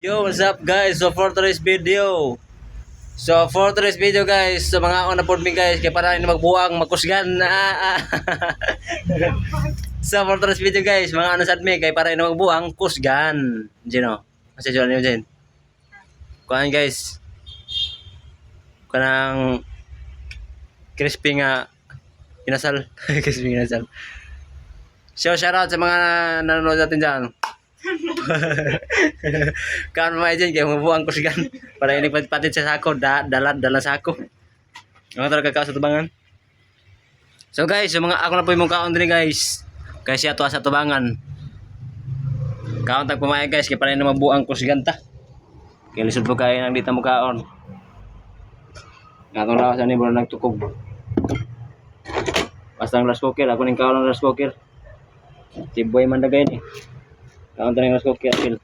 Yo, what's up guys? So for today's video, so for today's video guys, sa mga una po mi guys, kaya para hindi magbuang, magkusgan so for today's video guys, mga ano sa mi, kaya para hindi magbuang, kusgan. Gino, kasi dyan nyo dyan. Kuhaan guys. Kanang crispy nga inasal. crispy inasal. So shoutout sa mga nanonood natin dyan. Kaon mo dyan, kaya mabuang ko sigan. Para ini patid sa sako, da, dalat, dala sako. Ang talaga kakao sa tubangan. So guys, yung mga ako na po yung kaon din guys. Kaya siya to sa tubangan. Kaon tag pumaya guys, kaya para ini mabuang ko sigan ta. Kaya lisod po kayo nang dito mo kaon. Katong rawas ani bro nagtukog. Basta ang rice cooker, ako ning kaon ng rice cooker. Tiboy man dagay ni. Kaon tayo ng rice cooker, Phil.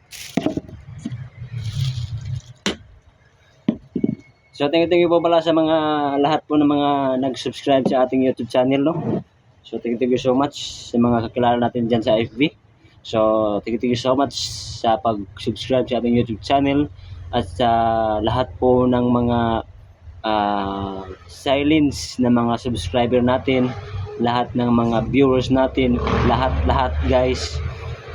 So thank you, thank you po pala sa mga lahat po ng mga nag-subscribe sa ating YouTube channel, no? So thank you, thank you so much sa mga kakilala natin dyan sa FB. So thank you, thank you so much sa pag-subscribe sa ating YouTube channel at sa lahat po ng mga ah, silence na mga subscriber natin, lahat ng mga viewers natin, lahat-lahat guys.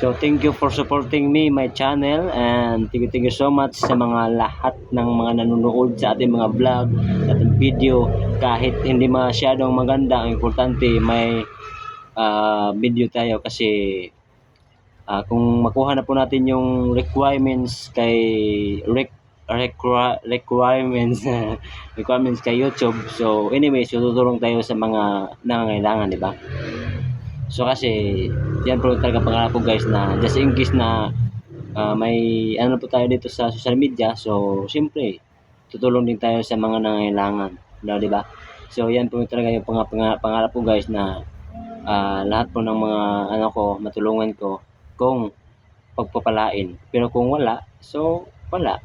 So thank you for supporting me, my channel and thank you, thank you so much sa mga lahat ng mga nanonood sa ating mga vlog, sa ating video kahit hindi masyadong maganda, ang importante may ah, video tayo kasi ah, kung makuha na po natin yung requirements kay rec requi- requirements requirements kay YouTube. So anyway, tutulong tayo sa mga nangangailangan, di ba? So kasi yan po talaga pangarap ko guys na just in case na ah, may ano po tayo dito sa social media. So siyempre tutulong din tayo sa mga nangangailangan, no, di ba? So yan po talaga yung pang pangarap, ko guys na ah, lahat po ng mga ano ko matulungan ko kung pagpapalain. Pero kung wala, so wala.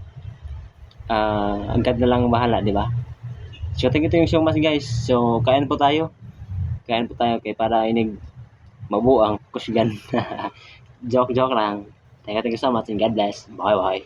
Ah, ang God na lang ang bahala, di ba? So thank you, thank you so much guys. So kain po tayo. Kain po tayo kay para inig mabuang kusgan. joke joke lang. Thank you, thank you so much and God bless. Bye bye.